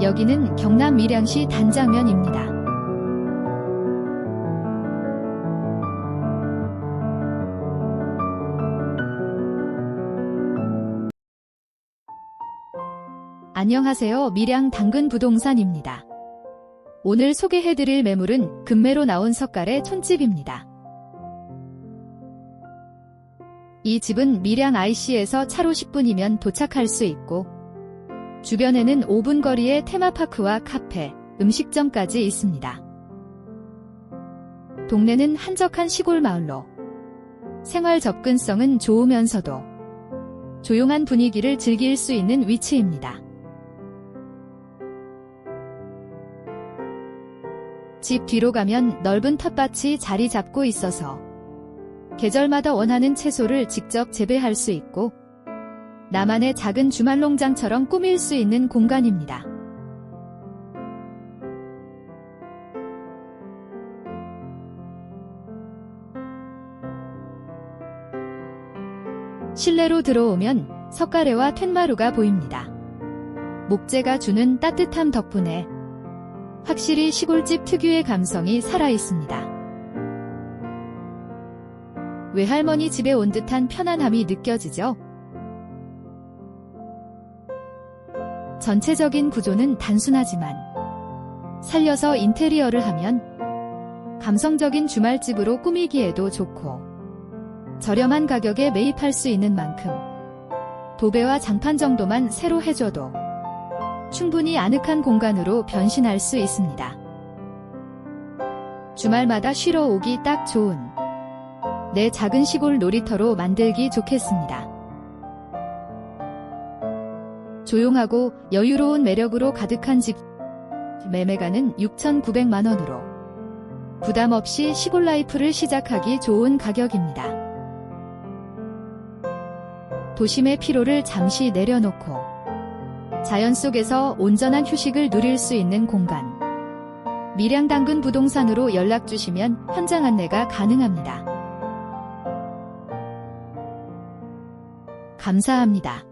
여기는 경남 밀양시 단장면입니다. 안녕하세요. 밀양 당근 부동산입니다. 오늘 소개해드릴 매물은 금매로 나온 석갈의 촌집입니다. 이 집은 밀양 IC에서 차로 10분이면 도착할 수 있고 주변에는 5분 거리에 테마파크와 카페, 음식점까지 있습니다. 동네는 한적한 시골 마을로 생활 접근성은 좋으면서도 조용한 분위기를 즐길 수 있는 위치입니다. 집 뒤로 가면 넓은 텃밭이 자리 잡고 있어서 계절마다 원하는 채소를 직접 재배할 수 있고 나만의 작은 주말 농장처럼 꾸밀 수 있는 공간입니다. 실내로 들어오면 석가래와 텐마루가 보입니다. 목재가 주는 따뜻함 덕분에 확실히 시골집 특유의 감성이 살아 있습니다. 외할머니 집에 온 듯한 편안함이 느껴지죠? 전체적인 구조는 단순하지만 살려서 인테리어를 하면 감성적인 주말집으로 꾸미기에도 좋고 저렴한 가격에 매입할 수 있는 만큼 도배와 장판 정도만 새로 해줘도 충분히 아늑한 공간으로 변신할 수 있습니다. 주말마다 쉬러 오기 딱 좋은 내 작은 시골 놀이터로 만들기 좋겠습니다. 조용하고 여유로운 매력으로 가득한 집 매매가는 6,900만원으로 부담 없이 시골 라이프를 시작하기 좋은 가격입니다. 도심의 피로를 잠시 내려놓고 자연 속에서 온전한 휴식을 누릴 수 있는 공간. 밀양당근 부동산으로 연락 주시면 현장 안내가 가능합니다. 감사합니다.